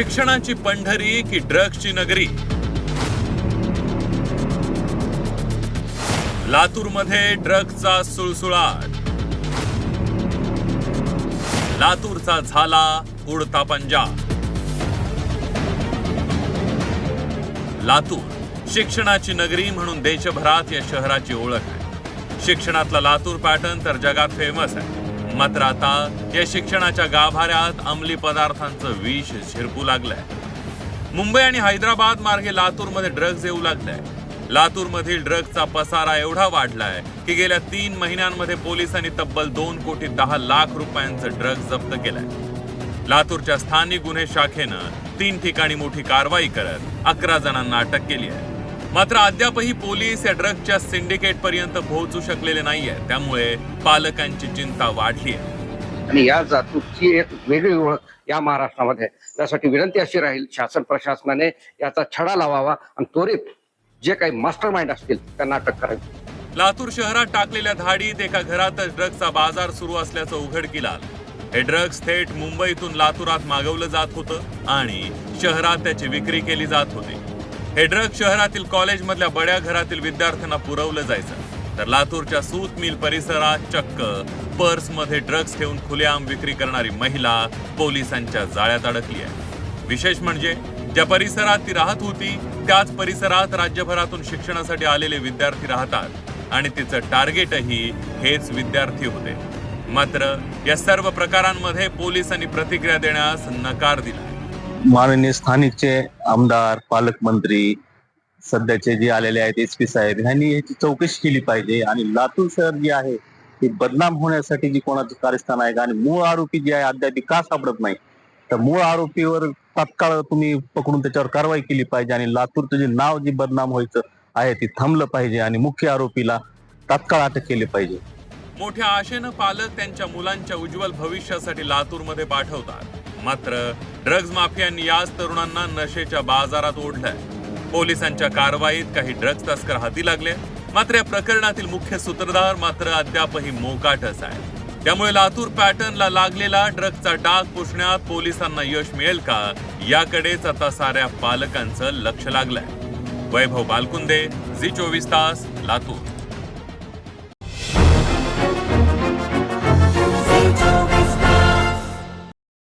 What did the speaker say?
शिक्षणाची पंढरी की ड्रग्सची नगरी? लातूरमध्ये ड्रग्सचा सुळसुळाट. लातूरचा झाला उडता पंजा लातूर शिक्षणाची नगरी म्हणून देशभरात या शहराची ओळख आहे. शिक्षणातला लातूर पॅटर्न तर जगात फेमस आहे. मात्र आता या शिक्षणाच्या गाभाऱ्यात अंमली पदार्थांचं विष शिरपू लागलंय. मुंबई आणि हैदराबाद मार्गे लातूरमध्ये ड्रग्ज येऊ लागलाय. लातूरमधील ड्रग्जचा पसारा एवढा वाढलाय की गेल्या तीन महिन्यांमध्ये पोलिसांनी तब्बल दोन कोटी दहा लाख रुपयांचं ड्रग्ज जप्त केलंय. लातूरच्या स्थानिक गुन्हे शाखेनं तीन ठिकाणी मोठी कारवाई करत अकरा जणांना अटक केली आहे. मात्र अद्यापही पोलीस या ड्रग्जच्या सिंडिकेट पर्यंत पोहोचू शकलेले नाहीये. त्यामुळे पालकांची चिंता वाढली आहे आणि या जातूची एक वेगळी ओळख या महाराष्ट्रामध्ये. त्यासाठी विनंती अशी राहील शासन प्रशासनाने याचा छडा लावावा आणि त्वरित जे काही मास्टर माइंड असतील त्यांना अटक करावी. लातूर शहरात टाकलेल्या धाडीत एका घरातच ड्रग्जचा बाजार सुरू असल्याचं उघडकीला आलं हे ड्रग्ज थेट मुंबईतून लातूरात मागवलं जात होतं आणि शहरात त्याची विक्री केली जात होती. हे शहरातील कॉलेजमधल्या बड्या घरातील विद्यार्थ्यांना पुरवलं जायचं. तर लातूरच्या सूत मिल परिसरात चक्क पर्समध्ये ड्रग्ज ठेवून खुलेआम विक्री करणारी महिला पोलिसांच्या जाळ्यात अडकली आहे. विशेष म्हणजे ज्या परिसरात ती राहत होती त्याच परिसरात राज्यभरातून शिक्षणासाठी आलेले विद्यार्थी राहतात आणि तिचं टार्गेटही हेच विद्यार्थी होते. मात्र या सर्व प्रकारांमध्ये पोलिसांनी प्रतिक्रिया देण्यास नकार दिला. माननीय स्थानिकचे आमदार पालकमंत्री सध्याचे जे आलेले आहेत एस पी साहेब ह्यांनी याची चौकशी केली पाहिजे. आणि लातूर शहर जे आहे ते बदनाम होण्यासाठी जी कोणाचं कार्यस्थान आहे का आणि मूळ आरोपी जे आहे अद्याप का सापडत नाही तर मूळ आरोपीवर तात्काळ तुम्ही पकडून त्याच्यावर कारवाई केली पाहिजे. आणि लातूरचं जे नाव जे बदनाम व्हायचं आहे ते थांबलं पाहिजे. आणि मुख्य आरोपीला तात्काळ अटक केली पाहिजे. मोठ्या आशेनं पालक त्यांच्या मुलांच्या उज्ज्वल भविष्यासाठी लातूरमध्ये पाठवतात. मात्र ड्रग्ज माफियांनी याच तरुणांना नशेच्या बाजारात ओढलंय. पोलिसांच्या कारवाईत काही ड्रग्ज तस्कर हाती लागले. मात्र या प्रकरणातील मुख्य सूत्रधार मात्र अद्यापही मोकाटच आहे. त्यामुळे लातूर पॅटर्नला लागलेला ड्रग्जचा डाग पुसण्यात पोलिसांना यश मिळेल का याकडेच आता साऱ्या पालकांचं लक्ष लागलंय. वैभव बालकुंदे झी चोवीस तास लातूर.